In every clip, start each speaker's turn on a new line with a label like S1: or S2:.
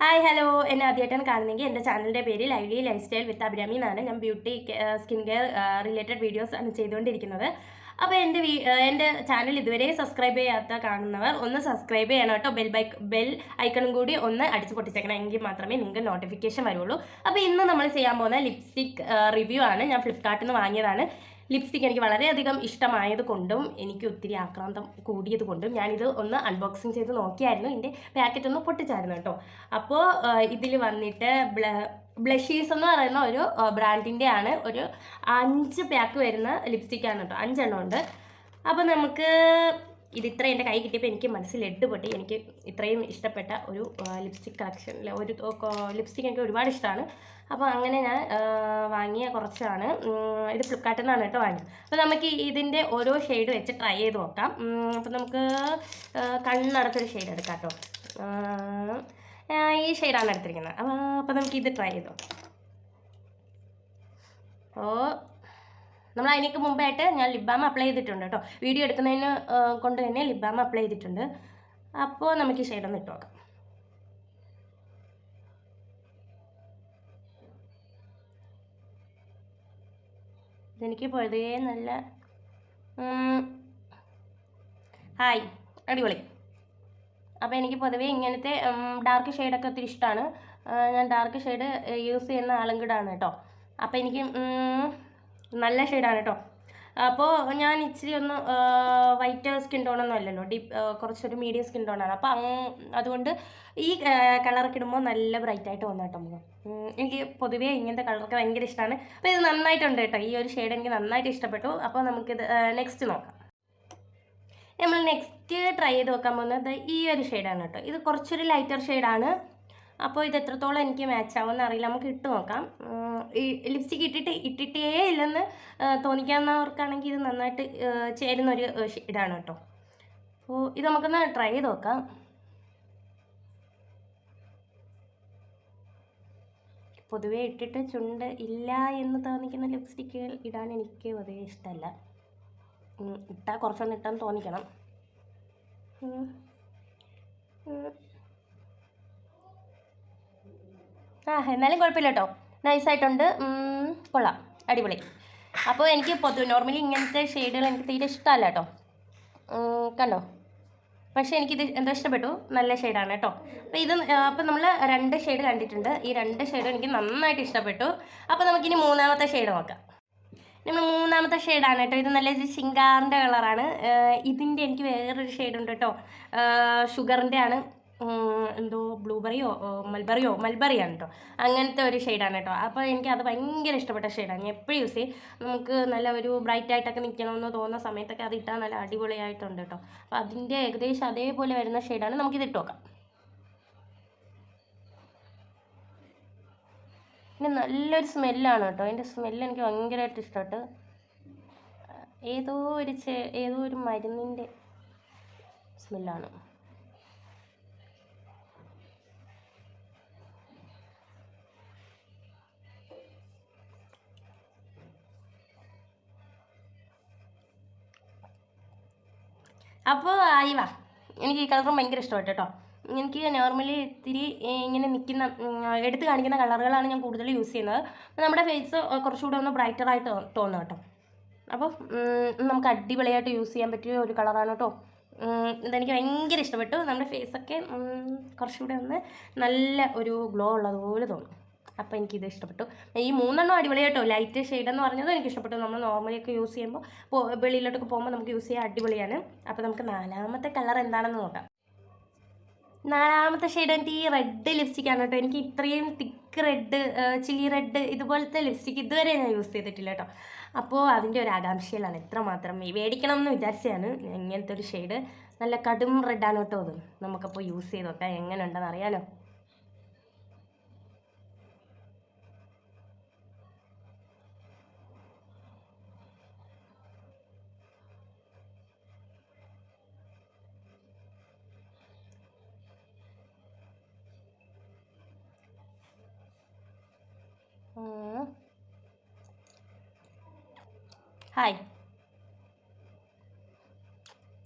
S1: Hi hello. എന്നെ ആദ്യമായിട്ടാണ് കാണുന്നതെങ്കിൽ എന്റെ ചാനലിന്റെ പേര് lively lifestyle with Abhirami എന്നാണ്. ഞാൻ beauty skin care related videos ആണ് ചെയ്തുകൊണ്ടിരിക്കുന്നത്. അപ്പോൾ എന്റെ വീ എന്റെ ചാനൽ ഇതുവരെ സബ്സ്ക്രൈബ് ചെയ്യാത്ത കാണുന്നവർ ഒന്ന് സബ്സ്ക്രൈബ് ചെയ്യണം കേട്ടോ. ബെൽ ബൈക്ക് ബെൽ ഐക്കണും കൂടി ഒന്ന് അടിച്ച് പൊട്ടിച്ചേക്കണം എങ്കിൽ മാത്രമേ നിങ്ങൾക്ക് നോട്ടിഫിക്കേഷൻ വരുള്ളൂ. അപ്പോൾ ഇന്ന് നമ്മൾ ചെയ്യാൻ പോകുന്ന ലിപ്സ്റ്റിക് റിവ്യൂ ആണ്. ഞാൻ ഫ്ലിപ്കാർട്ടിൽ നിന്ന് വാങ്ങിയതാണ്. ലിപ്സ്റ്റിക് എനിക്ക് വളരെയധികം ഇഷ്ടമായത് കൊണ്ടും എനിക്ക് ഒത്തിരി ആക്രാന്തം കൂടിയത് കൊണ്ടും ഞാനിത് ഒന്ന് അൺബോക്സിങ് ചെയ്ത് നോക്കിയായിരുന്നു. ഇതിന്റെ പാക്കറ്റ് ഒന്ന് പൊട്ടിച്ചായിരുന്നു കേട്ടോ. അപ്പോൾ ഇതിൽ വന്നിട്ട് ബ്ല ബ്ലഷീസ് എന്ന് പറയുന്ന ഒരു ബ്രാൻഡിന്റെ ആണ്. ഒരു അഞ്ച് പാക്ക് വരുന്ന ലിപ്സ്റ്റിക്കാണ് കേട്ടോ. അഞ്ചെണ്ണം ഉണ്ട്. അപ്പോൾ നമുക്ക് ഇത് ഇത്ര എന്റെ കൈ കിട്ടിയപ്പോൾ എനിക്ക് മനസ്സിൽ എട്ട് പൊട്ടി. എനിക്ക് ഇത്രയും ഇഷ്ടപ്പെട്ട ഒരു ലിപ്സ്റ്റിക് കളക്ഷൻ ഒരു ലിപ്സ്റ്റിക് എനിക്ക് ഒരുപാട് ഇഷ്ടമാണ് അപ്പോൾ അങ്ങനെ ഞാൻ വാങ്ങിയ കുറച്ചാണ്. ഇത് ഫ്ലിപ്കാർട്ടിൽ നിന്നാണ് കേട്ടോ വാങ്ങിയത്. അപ്പോൾ നമുക്ക് ഇതിന്റെ ഓരോ ഷെയ്ഡ് വെച്ച് ട്രൈ ചെയ്ത് നോക്കാം. അപ്പോൾ നമുക്ക് കണ്ണടത്തൊരു ഷെയ്ഡ് എടുക്കാം കേട്ടോ. ഈ ഷെയ്ഡാണ് എടുത്തിരിക്കുന്നത്. അപ്പോൾ അപ്പോൾ നമുക്ക് ഇത് ട്രൈ ചെയ്ത് നോക്കാം. അപ്പോൾ നമ്മൾ അതിനേക്ക് മുമ്പായിട്ട് ഞാൻ ലിപ് ബാം അപ്ലൈ ചെയ്തിട്ടുണ്ട് കേട്ടോ വീഡിയോ എടുക്കുന്നതിന് കൊണ്ട് തന്നെ ലിപ് ബാം അപ്ലൈ ചെയ്തിട്ടുണ്ട്. അപ്പോൾ നമുക്ക് ഈ ഷെയ്ഡ് ഒന്ന് ഇട്ട് നോക്കാം. ഇതെനിക്ക് പൊതുവേ നല്ല ഹായ് അടിപൊളി. അപ്പോൾ എനിക്ക് പൊതുവേ ഇങ്ങനത്തെ ഡാർക്ക് ഷെയ്ഡൊക്കെ ഒത്തിരി ഇഷ്ടമാണ് ഞാൻ ഡാർക്ക് ഷെയ്ഡ് യൂസ് ചെയ്യുന്ന ആളും കൂടാണ് കേട്ടോ അപ്പോൾ എനിക്ക് നല്ല ഷെയ്ഡാണ് കേട്ടോ അപ്പോൾ ഞാൻ ഇച്ചിരി ഒന്ന് വൈറ്റ് സ്കിൻ ടോണൊന്നും അല്ലല്ലോ. ഡീപ്പ് കുറച്ചൊരു മീഡിയം സ്കിൻ ടോണാണ് അപ്പോൾ അങ് അതുകൊണ്ട് ഈ കളറൊക്കെ ഇടുമ്പോൾ നല്ല ബ്രൈറ്റ് ആയിട്ട് വന്നു കേട്ടോ ഉം, എനിക്ക് പൊതുവേ ഇങ്ങനത്തെ കളറൊക്കെ ഭയങ്കര ഇഷ്ടമാണ് അപ്പോൾ ഇത് നന്നായിട്ടുണ്ട് കേട്ടോ ഈ ഒരു ഷെയ്ഡ് എനിക്ക് നന്നായിട്ട് ഇഷ്ടപ്പെട്ടു. അപ്പോൾ നമുക്കിത് നെക്സ്റ്റ് നോക്കാം. നമ്മൾ നെക്സ്റ്റ് ട്രൈ ചെയ്ത് നോക്കാൻ പോകുന്നത് ഈ ഒരു ഷെയ്ഡാണ് കേട്ടോ ഇത് കുറച്ചൊരു ലൈറ്റർ ഷെയ്ഡാണ് അപ്പോൾ ഇത് എത്രത്തോളം എനിക്ക് മാച്ച് ആവുമെന്ന് അറിയില്ല. നമുക്ക് ഇട്ട് നോക്കാം. ഈ ലിപ്സ്റ്റിക് ഇട്ടിട്ട് ഇട്ടിട്ടേ ഇല്ലെന്ന് തോന്നിക്കാവുന്നവർക്കാണെങ്കിൽ ഇത് നന്നായിട്ട് ആ, ചേരുന്ന ഒരു ഷെയ്ഡാണ് കേട്ടോ. അപ്പോൾ ഇത് നമുക്കൊന്ന് ട്രൈ ചെയ്ത് നോക്കാം. പൊതുവേ ഇട്ടിട്ട് ചുണ്ട് ഇല്ല എന്ന് തോന്നിക്കുന്ന ലിപ്സ്റ്റിക്കുകൾ ഇടാൻ എനിക്ക് പൊതുവേ ഇഷ്ടമല്ല. ഇട്ടാൽ കുറച്ചൊന്ന് ഇട്ടാൻ തോന്നിക്കണം. ആ എന്നാലും കുഴപ്പമില്ല കേട്ടോ നൈസായിട്ടുണ്ട് കൊള്ളാം. അടിപൊളി. അപ്പോൾ എനിക്ക് പൊതുവെ നോർമലി ഇങ്ങനത്തെ ഷെയ്ഡുകൾ എനിക്ക് തീരെ ഇഷ്ടമല്ല കേട്ടോ കണ്ടോ? പക്ഷേ എനിക്കിത് എന്തോ ഇഷ്ടപ്പെട്ടു. നല്ല ഷെയ്ഡാണ് കേട്ടോ. അപ്പോൾ ഇത് അപ്പോൾ നമ്മൾ രണ്ട് ഷെയ്ഡ് കണ്ടിട്ടുണ്ട്. ഈ രണ്ട് ഷെയ്ഡും എനിക്ക് നന്നായിട്ട് ഇഷ്ടപ്പെട്ടു. അപ്പോൾ നമുക്കിനി മൂന്നാമത്തെ ഷെയ്ഡ് നോക്കാം. നമ്മൾ മൂന്നാമത്തെ ഷെയ്ഡാണ് കേട്ടോ. ഇത് നല്ലൊരു ശിങ്കാറിന്റെ കളറാണ് ഇതിന്റെ എനിക്ക് വേറൊരു ഷെയ്ഡുണ്ട് കേട്ടോ. ഷുഗറിന്റെ ആണ്. എന്തോ ബ്ലൂബെറിയോ മൽബറിയോ മൽബറിയാണ് കേട്ടോ അങ്ങനത്തെ ഒരു ഷെയ്ഡാണ് കേട്ടോ അപ്പോൾ എനിക്ക് അത് ഭയങ്കര ഇഷ്ടപ്പെട്ട ഷെയ്ഡാണ് ഞാൻ എപ്പോഴും യൂസ് ചെയ്യും. നമുക്ക് നല്ല ഒരു ബ്രൈറ്റ് ആയിട്ടൊക്കെ നിൽക്കണമെന്ന് തോന്നുന്ന സമയത്തൊക്കെ അത് ഇട്ടാൽ നല്ല അടിപൊളിയായിട്ടുണ്ട് കേട്ടോ അപ്പോൾ അതിന്റെ ഏകദേശം അതേപോലെ വരുന്ന ഷെയ്ഡാണ് നമുക്കിത് ഇട്ട് നോക്കാം. പിന്നെ നല്ലൊരു സ്മെല്ലാണ് കേട്ടോ അതിന്റെ സ്മെല്ല് എനിക്ക് ഭയങ്കരമായിട്ട് ഇഷ്ടപ്പെട്ടു. ഏതോ ഒരു ചെ ഏതോ ഒരു മരുന്നിന്റെ സ്മെല്ലാണ് അപ്പോൾ ആയി വാ. എനിക്ക് ഈ കളറും ഭയങ്കര ഇഷ്ടപ്പെട്ടു കേട്ടോ. എനിക്ക് നോർമലി ഇത്തിരി ഇങ്ങനെ നിൽക്കുന്ന എടുത്തു കാണിക്കുന്ന കളറുകളാണ് ഞാൻ കൂടുതൽ യൂസ് ചെയ്യുന്നത്. നമ്മുടെ ഫേസ് കുറച്ചുകൂടെ ഒന്ന് ബ്രൈറ്റർ ആയിട്ട് തോന്നും കേട്ടോ. അപ്പോൾ നമുക്ക് അടിപൊളിയായിട്ട് യൂസ് ചെയ്യാൻ പറ്റിയ ഒരു കളറാണ് കേട്ടോ. ഇതെനിക്ക് ഭയങ്കര ഇഷ്ടപ്പെട്ടു. നമ്മുടെ ഫേസൊക്കെ കുറച്ചുകൂടെ ഒന്ന് നല്ല ഒരു ഗ്ലോ ഉള്ളതുപോലെ തോന്നും. അപ്പോൾ എനിക്കിത് ഇഷ്ടപ്പെട്ടു. ഈ മൂന്നെണ്ണം അടിപൊളിയായിട്ടോ ലൈറ്റ് ഷെയ്ഡ് എന്ന് പറഞ്ഞത് എനിക്ക് ഇഷ്ടപ്പെട്ടു. നമ്മൾ നോർമലിയൊക്കെ യൂസ് ചെയ്യുമ്പോൾ വെളിയിലോട്ടൊക്കെ പോകുമ്പോൾ നമുക്ക് യൂസ് ചെയ്യാൻ അടിപൊളിയാണ്. അപ്പോൾ നമുക്ക് നാലാമത്തെ കളർ എന്താണെന്ന് നോക്കാം. നാലാമത്തെ ഷെയ്ഡ് എനിക്ക് ഈ റെഡ് ലിപ്സ്റ്റിക്കാണ് കേട്ടോ. എനിക്ക് ഇത്രയും തിക്ക് റെഡ് ചില്ലി റെഡ് ഇതുപോലത്തെ ലിപ്സ്റ്റിക്ക് ഇതുവരെ ഞാൻ യൂസ് ചെയ്തിട്ടില്ല കേട്ടോ. അപ്പോൾ അതിന്റെ ഒരു ആകാംക്ഷയിലാണ് എത്രമാത്രം ഈ മേടിക്കണം എന്ന് വിചാരിച്ചതാണ്. ഇങ്ങനത്തെ ഒരു ഷെയ്ഡ് നല്ല കടും റെഡാണ് കേട്ടോ അത്. നമുക്കപ്പോൾ യൂസ് ചെയ്ത് നോക്കാം. എങ്ങനെ ഉണ്ടെന്ന് അറിയാലോ. ഹായ്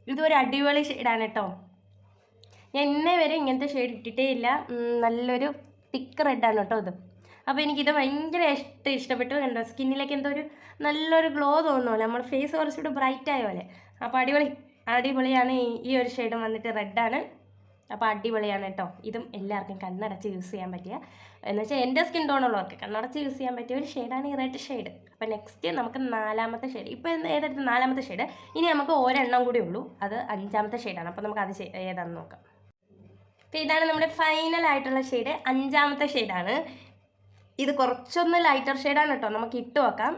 S1: ഇതൊരു അടിപൊളി ഷെയ്ഡാണ് കേട്ടോ ഞാൻ ഇന്നേ വരെ ഇങ്ങനത്തെ ഷെയ്ഡ് ഇട്ടിട്ടേ ഇല്ല. നല്ലൊരു തിക്ക് റെഡാണ് കേട്ടോ ഇത്. അപ്പോൾ എനിക്കിത് ഭയങ്കര ഇഷ്ടം ഇഷ്ടപ്പെട്ടു. കണ്ടോ? സ്കിന്നിലേക്ക് എന്തോ ഒരു നല്ലൊരു ഗ്ലോ തോന്നുമല്ലോ നമ്മുടെ ഫേസ് കുറച്ചുകൂടി ബ്രൈറ്റ് ആയ പോലെ. അപ്പോൾ അടിപൊളി അടിപൊളിയാണ് ഈ ഒരു ഷെയ്ഡും വന്നിട്ട് റെഡാണ് അപ്പോൾ അടിപൊളിയാണ് കേട്ടോ. ഇതും എല്ലാവർക്കും കണ്ണടച്ച് യൂസ് ചെയ്യാൻ പറ്റിയ എന്ന് വെച്ചാൽ എന്റെ സ്കിൻ ടോണുള്ളവർക്ക് കണ്ണടച്ച് യൂസ് ചെയ്യാൻ പറ്റിയ ഒരു ഷെയ്ഡാണ് ഈ റെഡ് ഷെയ്ഡ് അപ്പോൾ നെക്സ്റ്റ് നമുക്ക് നാലാമത്തെ ഷെയ്ഡ് ഇപ്പോൾ ഏതെടുത്ത് നാലാമത്തെ ഷെയ്ഡ് ഇനി നമുക്ക് ഒരെണ്ണം കൂടി ഉള്ളൂ. അത് അഞ്ചാമത്തെ ഷെയ്ഡാണ് അപ്പോൾ നമുക്ക് അത് ഏതാണെന്ന് നോക്കാം. അപ്പോൾ ഇതാണ് നമ്മുടെ ഫൈനൽ ആയിട്ടുള്ള ഷെയ്ഡ് അഞ്ചാമത്തെ ഷെയ്ഡാണ് ഇത് കുറച്ചൊന്ന് ലൈറ്റർ ഷെയ്ഡാണ് കേട്ടോ. നമുക്ക് ഇട്ട് നോക്കാം.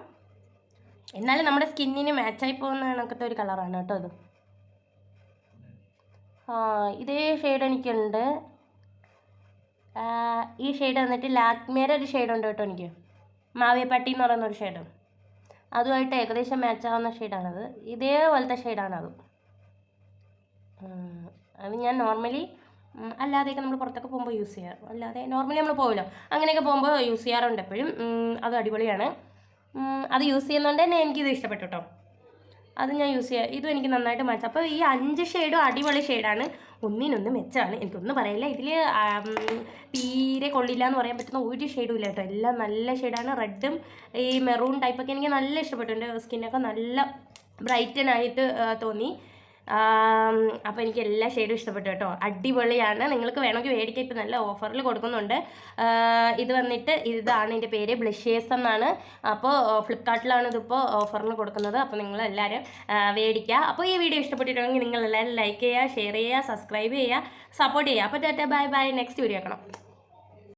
S1: എന്നാലും നമ്മുടെ സ്കിന്നിന് മാച്ചായി പോകുന്ന കണക്കത്തെ ഒരു കളറാണ് കേട്ടോ ആ ഇതേ ഷെയ്ഡ് എനിക്കുണ്ട്. ഈ ഷെയ്ഡ് വന്നിട്ട് ലാക്മേരെ ഒരു ഷെയ്ഡ് ഉണ്ട് കേട്ടോ എനിക്ക്. മാവിയപ്പട്ടി എന്ന് പറയുന്ന ഒരു ഷെയ്ഡ് അതുമായിട്ട് ഏകദേശം മാച്ച് ആവുന്ന ഷെയ്ഡാണത് ഇതേപോലത്തെ ഷെയ്ഡാണത് അത്. ഞാൻ നോർമലി അല്ലാതെയൊക്കെ നമ്മൾ പുറത്തൊക്കെ പോകുമ്പോൾ യൂസ് ചെയ്യാറ്. അല്ലാതെ നോർമലി നമ്മൾ പോകുമല്ലോ അങ്ങനെയൊക്കെ പോകുമ്പോൾ യൂസ് ചെയ്യാറുണ്ട് എപ്പോഴും. അത് അടിപൊളിയാണ്. അത് യൂസ് ചെയ്യുന്നതുകൊണ്ട് തന്നെ എനിക്കിത് ഇഷ്ടപ്പെട്ടു കേട്ടോ. അത് ഞാൻ യൂസ് ചെയ്യാം. ഇതും എനിക്ക് നന്നായിട്ട് മാച്ച് അപ്പോൾ ഈ അഞ്ച് ഷെയ്ഡും അടിപൊളി ഷെയ്ഡാണ് ഒന്നിനൊന്ന് മെച്ചമാണ്. എനിക്കൊന്നും പറയില്ല. ഇതിൽ തീരെ കൊള്ളില്ല എന്ന് പറയാൻ പറ്റുന്ന ഒരു ഷെയ്ഡും ഇല്ല കേട്ടോ. എല്ലാം നല്ല ഷെയ്ഡാണ് റെഡും ഈ മെറൂൺ ടൈപ്പൊക്കെ എനിക്ക് നല്ല ഇഷ്ടപ്പെട്ടു എന്റെ സ്കിന്നൊക്കെ നല്ല ബ്രൈറ്റനായിട്ട് തോന്നി. അപ്പോൾ എനിക്ക് എല്ലാ ഷെയ്ഡും ഇഷ്ടപ്പെട്ടു കേട്ടോ. അടിപൊളിയാണ്. നിങ്ങൾക്ക് വേണമെങ്കിൽ മേടിക്കാൻ ഇപ്പോൾ നല്ല ഓഫറിൽ കൊടുക്കുന്നുണ്ട്. ഇത് വന്നിട്ട് ഇതാണ് എന്റെ പേര് ബ്ലഷേഴ്സ് എന്നാണ്. അപ്പോൾ ഫ്ലിപ്കാർട്ടിലാണ് ഇതിപ്പോൾ ഓഫറിന് കൊടുക്കുന്നത്. അപ്പോൾ നിങ്ങൾ എല്ലാവരും മേടിക്കുക അപ്പോൾ ഈ വീഡിയോ ഇഷ്ടപ്പെട്ടിട്ടുണ്ടെങ്കിൽ നിങ്ങൾ എല്ലാവരും ലൈക്ക് ചെയ്യുക ഷെയർ ചെയ്യുക സബ്സ്ക്രൈബ് ചെയ്യുക സപ്പോർട്ട് ചെയ്യുക. അപ്പോൾ tata bye bye next video കാണാം